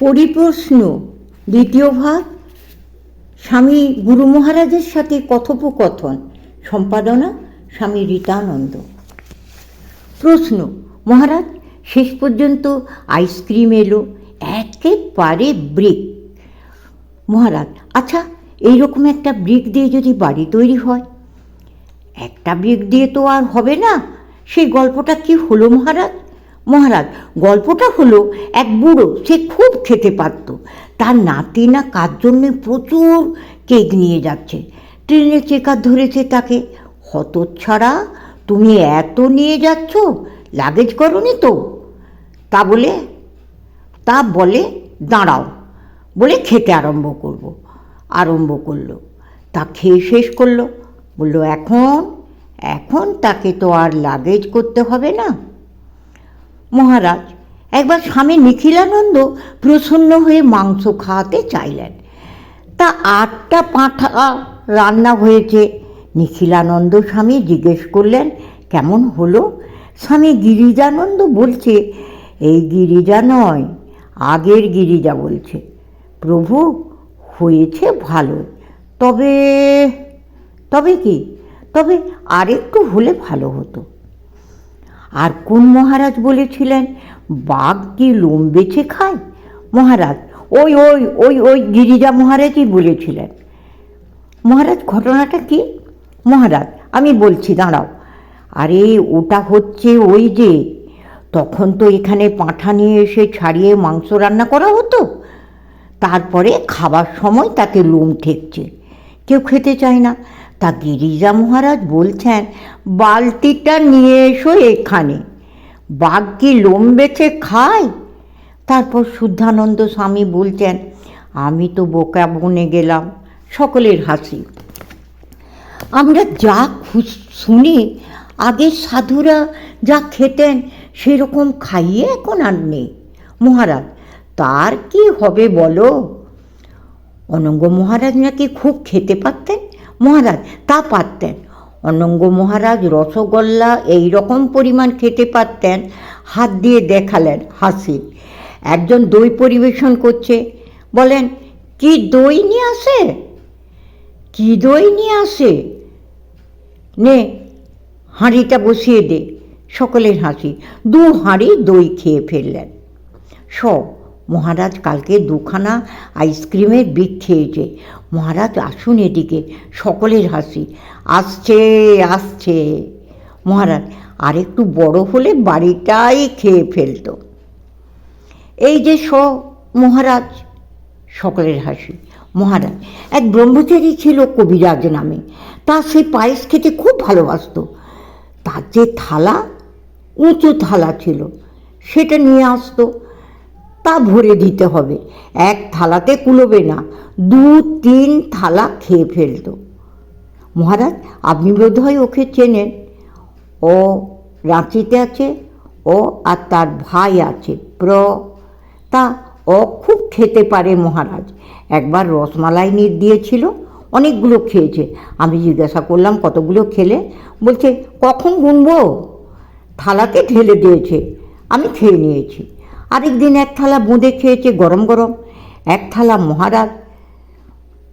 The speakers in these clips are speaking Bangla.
পরিপ্রশ্ন, দ্বিতীয় ভাগ, স্বামী গুরু মহারাজের সাথে কথোপকথন, সম্পাদনা, স্বামী রীতানন্দ। প্রশ্ন, মহারাজ, শেষ পর্যন্ত আইসক্রিম এলো, একেবারে ব্রিক। মহারাজ আচ্ছা এইরকম একটা ব্রিক দিয়ে যদি বাড়ি তৈরি হয়? একটা ব্রিক দিয়ে তো আর হবে না। সেই গল্পটা কি হলো মহারাজ? মহারাজ, গল্পটা হলো এক বুড়ো, সে খুব খেতে পারত। তার নাতি না কার জন্যে প্রচুর কেক নিয়ে যাচ্ছে। ট্রেনে চেকার ধরেছে তাকে। হতচ্ছাড়া, তুমি এত নিয়ে যাচ্ছ? লাগেজ করনি তো? তা বলে তা বলে, দাঁড়াও। বলে খেতে আরম্ভ করব। আরম্ভ করল। তা খেয়ে শেষ করল। বলল, এখন এখন তাকে তো আর লাগেজ করতে হবে না। মহারাজ। একবার স্বামী নিখিলানন্দ প্রসন্ন হয়ে মাংস খাওয়াতে চাইলেন। তা আটটা পাঁঠা রান্না হয়েছে। নিখিলানন্দ স্বামী জিজ্ঞেস করলেন, কেমন হলো? স্বামী গিরিজানন্দ বলছে, এই গিরিজা নয়, আগের গিরিজা বলছে। প্রভু, হয়েছে ভালো। তবে তবে কি? তবে আরেকটু হলে ভালো হতো। আর কোন মহারাজ বলেছিলেন, বাঘ কি লোম বেছে খায়? মহারাজ, ওই ওই ওই ওই গিরিজা মহারাজই বলেছিলেন। মহারাজ, ঘটনাটা কি? মহারাজ, আমি বলছি, দাঁড়াও। আরে, ওটা হচ্ছে ওই যে, তখন তো এখানে পাঁঠা নিয়ে এসে ছাড়িয়ে মাংস রান্না করা হতো। তারপরে খাবার সময় তাকে লোম ঠেকছে। কেউ খেতে চায় না। তা গিরিজা মহারাজ বলছেন, বালতিটা নিয়ে এসো এখানে। বাঘ কি লোম বেছে খায়। তারপর শুদ্ধানন্দ স্বামী বলছেন, আমি তো বোকা বনে গেলাম, সকলের হাসি। আমরা যা শুনি আগের সাধুরা যা খেতেন, সেরকম খাইয়ে এখন আর নেই। মহারাজ, তার কি হবে বলো? অনঙ্গ মহারাজ নাকি খুব খেতে পারতেন? মহারাজ, তা পারতেন। অনঙ্গ মহারাজ রসগোল্লা এই রকম পরিমাণ খেতে পারতেন, হাত দিয়ে দেখালেন হাসি। একজন দই পরিবেশন করছে, বলেন, কি দই নিয়ে আসে? কি দই নিয়ে আসে? নে, হাঁড়িটা বসিয়ে দে। সকলের হাসি। দু হাঁড়ি দই খেয়ে ফেললেন। সব মহারাজ কালকে দুখানা আইসক্রিমের বিক খেয়েছে। মহারাজ, আসুন এদিকে, সকলের হাসি। আসছে আসছে। মহারাজ আর একটু বড় হলে বাড়িটাই খেয়ে ফেলতো। এই যে স, মহারাজ, সকলের হাসি। মহারাজ, এক ব্রহ্মচারী ছিল কবিরাজ নামে। তা সে পায়েস খেতে খুব ভালোবাসতো। তার যে থালা, উঁচু থালা ছিল, সেটা নিয়ে আসতো। তা ভরে দিতে হবে। এক থালাতে কুলোবে না। দু, তিন থালা খেয়ে ফেলতো। মহারাজ, আপনি বোধহয় ওকে চেনেন। ও রাঁচিতে আছে, ও আর তার ভাই আছে, প্র। তা ও খুব খেতে পারে মহারাজ। একবার রসমালাই নিয়ে দিয়েছিল, অনেকগুলো খেয়েছে। আমি জিজ্ঞাসা করলাম, কতগুলো খেলে? বলছে, কখন গুনবো? থালাতে ঢেলে দিয়েছে। আমি খেয়ে নিয়েছি। আরেকদিন এক থালা বোঁদে খেয়েছে গরম গরম, এক থালা মহারাজ।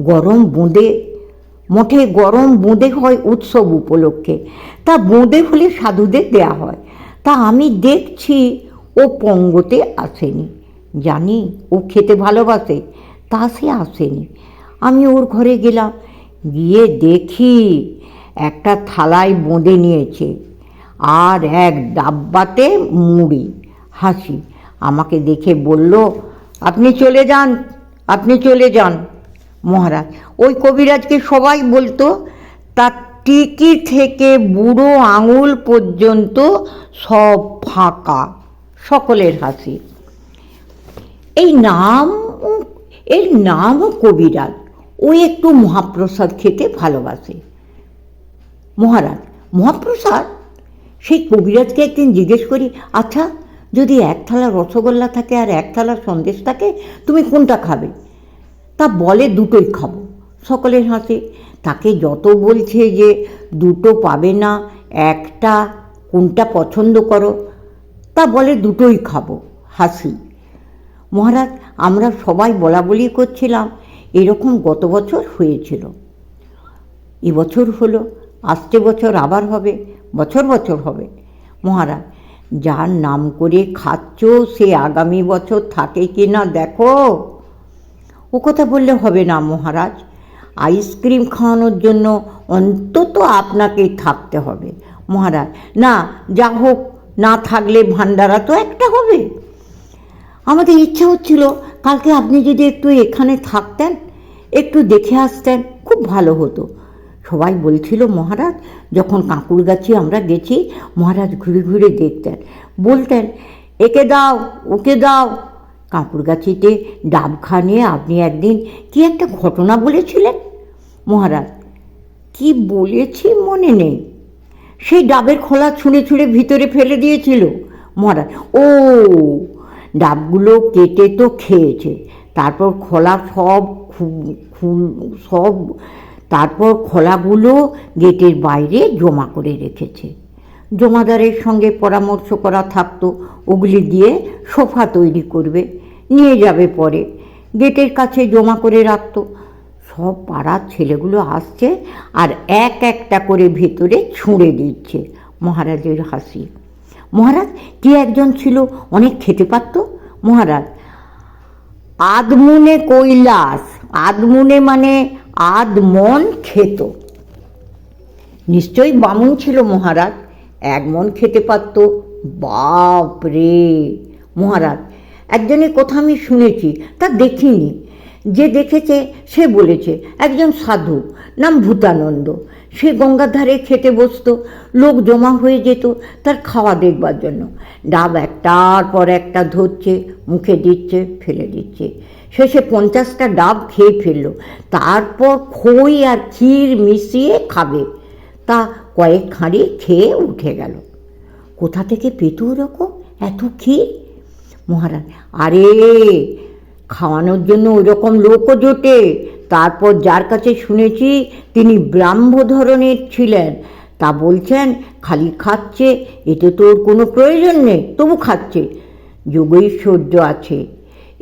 গরম বোঁদে মঠে গরম বোঁদে হয় উৎসব উপলক্ষে। তা বোঁদে হলে সাধুদের দেয়া হয়। তা আমি দেখছি ও পঙ্গতে আসেনি। জানি ও খেতে ভালোবাসে, তা সে আসেনি। আমি ওর ঘরে গেলাম, গিয়ে দেখি একটা থালায় বোঁদে নিয়েছে। আর এক ডাব্বাতে মুড়ি, হাসি। আমাকে দেখে বলল, আপনি চলে যান, আপনি চলে যান। মহারাজ, ওই কবিরাজকে সবাই বলতো, তার টিকি থেকে বুড়ো আঙুল পর্যন্ত সব ফাঁকা, সকলের হাসি। এই নাম, এর নামও কবিরাজ, ও একটু মহাপ্রসাদ খেতে ভালোবাসে। মহারাজ, মহাপ্রসাদ? সেই কবিরাজকে একদিন জিজ্ঞেস করি আচ্ছা যদি এক থালা রসগোল্লা থাকে আর এক থালা সন্দেশ থাকে, তুমি কোনটা খাবে? তা বলে দুটোই খাব। সকলের হাসি। তাকে যত বলছে যে দুটো পাবে না, একটা কোনটা পছন্দ করো, তা বলে দুটোই খাব। হাসি। মহারাজ, আমরা সবাই বলা বলি করছিলাম। এরকম গত বছর হয়েছিল। এবছর হলো আসছে বছর আবার হবে, বছর বছর হবে। মহারাজ যার নাম করে খাচ্ছ, সে আগামী বছর থাকে কি না দেখো। ও কথা বললে হবে না মহারাজ। আইসক্রিম খাওয়ানোর জন্য অন্তত আপনাকেই থাকতে হবে। মহারাজ, না, যা হোক, না থাকলে ভান্ডারা তো একটা হবে। আমাদের ইচ্ছা হচ্ছিল, কালকে আপনি যদি একটু এখানে থাকতেন, একটু দেখে আসতেন, খুব ভালো হতো। সবাই বলছিল, মহারাজ, যখন কাঁকুর গাছি আমরা গেছি, মহারাজ ঘুরে ঘুরে দেখতেন। বলতেন, একে দাও, ওকে দাও। কাঁকুরগাছিতে ডাবখা নিয়ে আপনি একদিন কি একটা ঘটনা বলেছিলেন? মহারাজ, কি বলেছি মনে নেই। সেই ডাবের খোলা ছুঁড়ে ছুঁড়ে ভিতরে ফেলে দিয়েছিল। মহারাজ, ও, ডাবগুলো কেটে তো খেয়েছে। তারপর খোলা সব সব তারপর খোলাগুলো গেটের বাইরে জমা করে রেখেছে। জমাদারের সঙ্গে পরামর্শ করা থাকতো ওগুলি দিয়ে সোফা তৈরি করবে, নিয়ে যাবে পরে। গেটের কাছে জমা করে রাখতো। সব পাড়ার ছেলেগুলো আসছে আর এক একটা করে ভেতরে ছুঁড়ে দিচ্ছে মহারাজের হাসি। মহারাজ, কে একজন ছিল? অনেক খেতে পারতো? মহারাজ, আদমুনে কৈলাস। আদমুনে মানে আদমন খেত। নিশ্চয়ই বামুন ছিল মহারাজ এক মন খেতে পারত। বাপ রে মহারাজ, একজনের কথা আমি শুনেছি, তা দেখিনি। যে দেখেছে, সে বলেছে, একজন সাধু, নাম ভূতানন্দ। সে গঙ্গার ধারে খেতে বসতো, লোক জমা হয়ে যেত তার খাওয়া দেখবার জন্য। ডাব একটার পর একটা ধরছে, মুখে দিচ্ছে, ফেলে দিচ্ছে। শেষে পঞ্চাশটা ডাব খেয়ে ফেলল। তারপর খই আর ক্ষীর মিশিয়ে খাবে। তা কয়েক খাঁড়ি খেয়ে উঠে গেল। কোথা থেকে পেত ওরকম এত ক্ষীর? মহারাজ, আরে, খাওয়ানোর জন্য ওই রকম লোকও জোটে। তারপর যার কাছে শুনেছি তিনি ব্রাহ্ম ধরনের ছিলেন। তা বলছেন, খালি খাচ্ছে, এতে তো ওর কোনো প্রয়োজন নেই, তবু খাচ্ছে। যোগৈশ্বর্য আছে।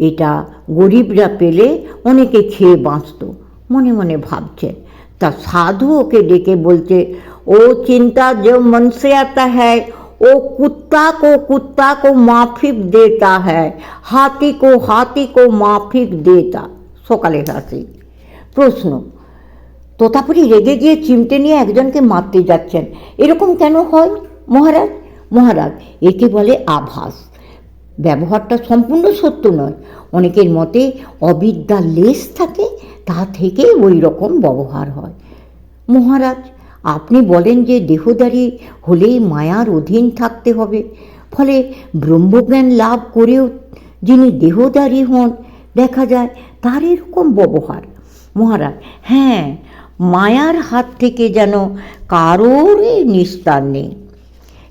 এটা গরিবরা পেলে অনেকে খেয়ে বাঁচত মনে মনে ভাবছেন তা সাধু ওকে ডেকে বলছে ও চিন্তা যে মন से आता है वो कुत्ता को कुत्ता को माफिक देता है हाथी को हाथी को माफिक देता সকালে হাসি প্রশ্ন তোতাপুরি রেগে গিয়ে চিমটে নিয়ে একজনকে মারতে যাচ্ছেন এরকম কেন হয় মহারাজ মহারাজ একে বলে আভাস ব্যবহারটা সম্পূর্ণ সত্য নয়। অনেকের মতে অবিদ্যার লেশ থাকে, তা থেকে ওই রকম ব্যবহার হয়। মহারাজ, আপনি বলেন যে দেহদারী হলেই মায়ার অধীন থাকতে হবে। ফলে ব্রহ্মজ্ঞান লাভ করেও যিনি দেহদারী হন, দেখা যায় তার এরকম ব্যবহার। মহারাজ হ্যাঁ মায়ার হাত থেকে যেন কারোরই নিস্তার নেই।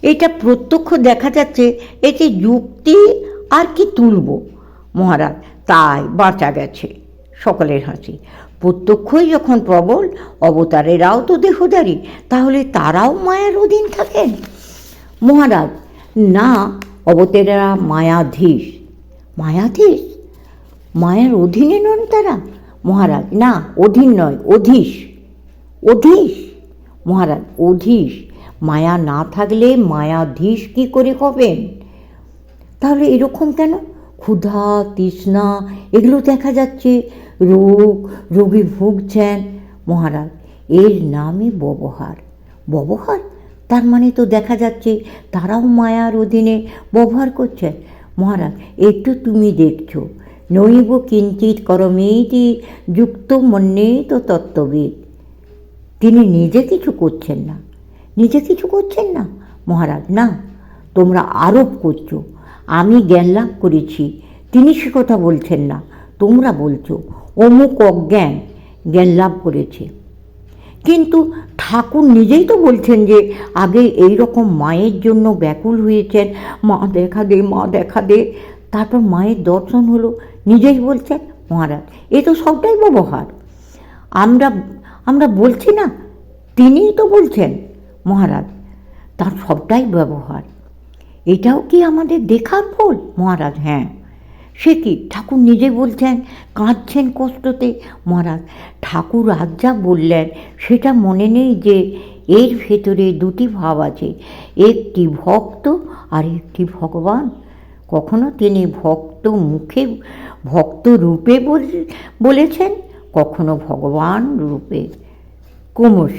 এটা প্রত্যক্ষ দেখা যাচ্ছে এতে যুক্তি আর কি তুলব? মহারাজ, তাই বাঁচা গেছে, সকলের হাসি। প্রত্যক্ষই যখন প্রবল, অবতারেরাও তো দেহদারী, তাহলে তারাও মায়ার অধীন থাকেন। মহারাজ, না, অবতারেরা মায়াধীশ। মায়াধীশ? মায়ার অধীনে নন তারা? মহারাজ, না, অধীন নয়, অধীশ। অধীশ? মহারাজ, অধীশ। মায়া না থাকলে মায়াধীশ কি করে হবেন? তাহলে এরকম কেন? ক্ষুধা, তৃষ্ণা, এগুলো দেখা যাচ্ছে। রোগ, রোগী ভুগছেন। মহারাজ, এর নামই ব্যবহার। ব্যবহার? তার মানে তো দেখা যাচ্ছে তারাও মায়ার অধীনে ব্যবহার করছেন। মহারাজ, একটু তুমি দেখছ। নৈব কিঞ্চিত করমেইটি যুক্ত মন্যে তো তত্ত্ববিদ। তিনি নিজে কিছু করছেন না। নিজে কিছু করছেন না? মহারাজ, না, তোমরা আরোপ করছ। আমি জ্ঞান লাভ করেছি, তিনি সে কথা বলছেন না। তোমরা বলছো, অমুক অজ্ঞান জ্ঞান লাভ করেছে। কিন্তু ঠাকুর নিজেই তো বলছেন যে, আগে এই রকম মায়ের জন্য ব্যাকুল হয়েছেন। মা দেখা দে, মা দেখা দে। তারপর মায়ের দর্শন হলো, নিজেই বলছেন, মহারাজ, এ তো সবটাই ব্যবহার। আমরা আমরা বলছি না, তিনিই তো বলছেন। মহারাজ, তার সবটাই ব্যবহার। এটাও কি আমাদের দেখার ফল মহারাজ হ্যাঁ। সে কি ঠাকুর নিজে বলছেন, কাঁদছেন কষ্টতে? মহারাজ, ঠাকুর আজ যা বললেন, সেটা মনে নেই যে এর ভেতরে দুটি ভাব আছে। একটি ভক্ত আর একটি ভগবান। কখনো তিনি ভক্ত মুখে ভক্ত রূপে বল- বলেছেন, কখনো ভগবান রূপে। ক্রমশ